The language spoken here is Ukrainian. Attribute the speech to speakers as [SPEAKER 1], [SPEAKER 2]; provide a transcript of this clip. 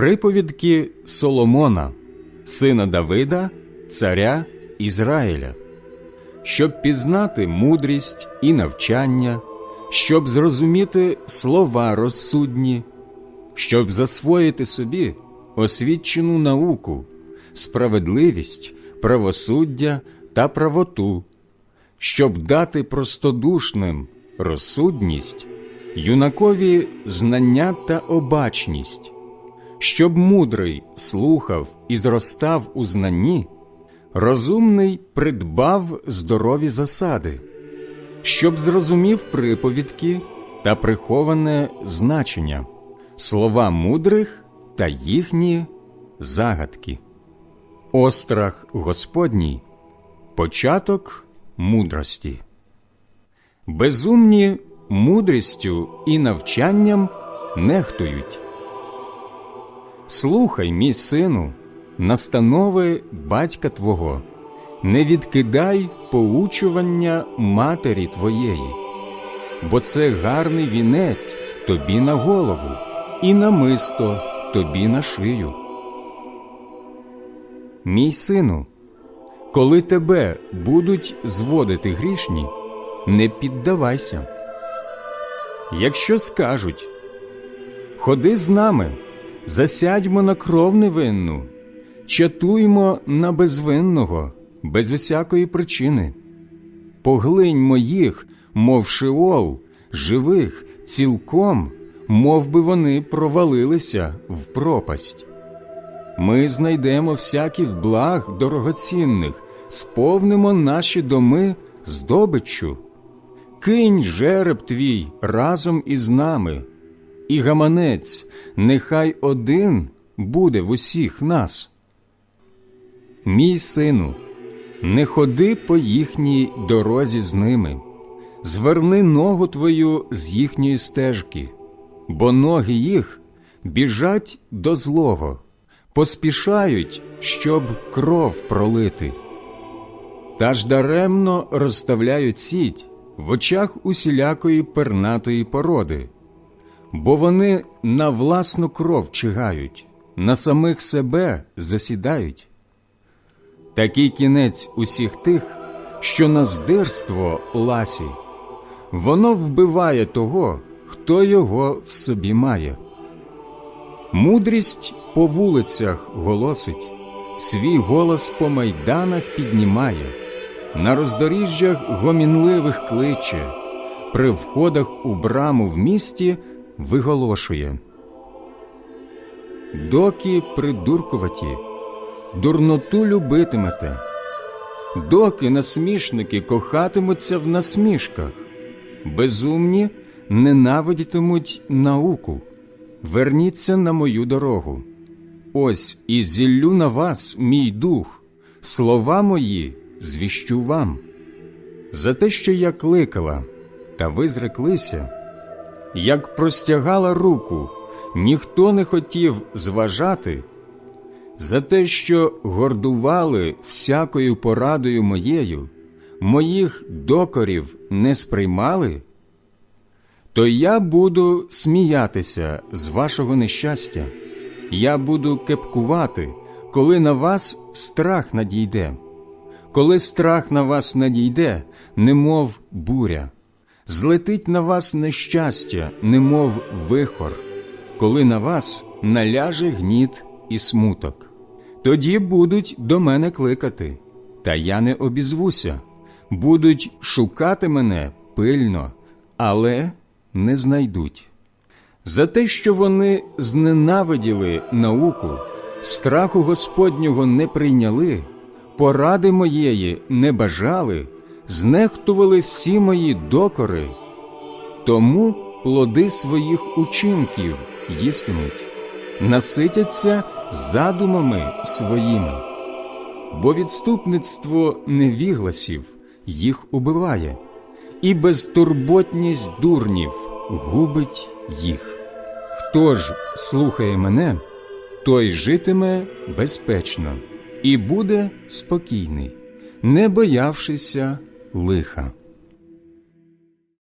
[SPEAKER 1] Приповідки Соломона, сина Давида, царя Ізраїля, щоб пізнати мудрість і навчання, щоб зрозуміти слова розсудні, щоб засвоїти собі освічену науку, справедливість, правосуддя та правоту, щоб дати простодушним розсудність, юнакові знання та обачність, щоб мудрий слухав і зростав у знанні, розумний придбав здорові засади, щоб зрозумів приповідки та приховане значення, слова мудрих та їхні загадки. Острах Господній початок мудрості. Безумні мудрістю і навчанням нехтують. Слухай, мій сину, настанови батька твого, не відкидай поучування матері твоєї, бо це гарний вінець тобі на голову і намисто тобі на шию. Мій сину, коли тебе будуть зводити грішні, не піддавайся. Якщо скажуть Ходи з нами, засядьмо на кров невинну, чатуймо на безвинного, без усякої причини. Поглиньмо їх, мов шиол, живих, цілком, мов би вони провалилися в пропасть. Ми знайдемо всяких благ дорогоцінних, сповнимо наші доми здобиччю. Кинь жереб твій разом із нами, і гаманець, нехай один буде в усіх нас. Мій сину, не ходи по їхній дорозі з ними, зверни ногу твою з їхньої стежки, бо ноги їх біжать до злого, поспішають, щоб кров пролити. Та ж даремно розставляють сіть в очах усілякої пернатої породи, бо вони на власну кров чигають, на самих себе засідають. Такий кінець усіх тих, що на здирство ласі, воно вбиває того, хто його в собі має. Мудрість по вулицях голосить, свій голос по майданах піднімає, на роздоріжжях гомінливих кличе, при входах у браму в місті виголошує. Доки придуркуваті, дурноту любитимете, доки насмішники кохатимуться в насмішках, безумні ненавидітимуть науку. Верніться на мою дорогу. Ось і зіллю на вас мій дух, слова мої звіщу вам. За те, що я кликала, та ви зреклися, як простягала руку, ніхто не хотів зважати, за те, що гордували всякою порадою моєю, моїх докорів не сприймали? То я буду сміятися з вашого нещастя, я буду кепкувати, коли на вас страх надійде, коли страх на вас надійде, немов буря, злетить на вас нещастя, немов вихор, коли на вас наляже гніт і смуток. Тоді будуть до мене кликати, та я не обізвуся, будуть шукати мене пильно, але не знайдуть. За те, що вони зненавиділи науку, страху Господнього не прийняли, поради моєї не бажали, знехтували всі мої докори, тому плоди своїх учинків їстимуть, наситяться задумами своїми, бо відступництво невігласів їх убиває і безтурботність дурнів губить їх. Хто ж слухає мене, той житиме безпечно і буде спокійний, не боявшися лиха.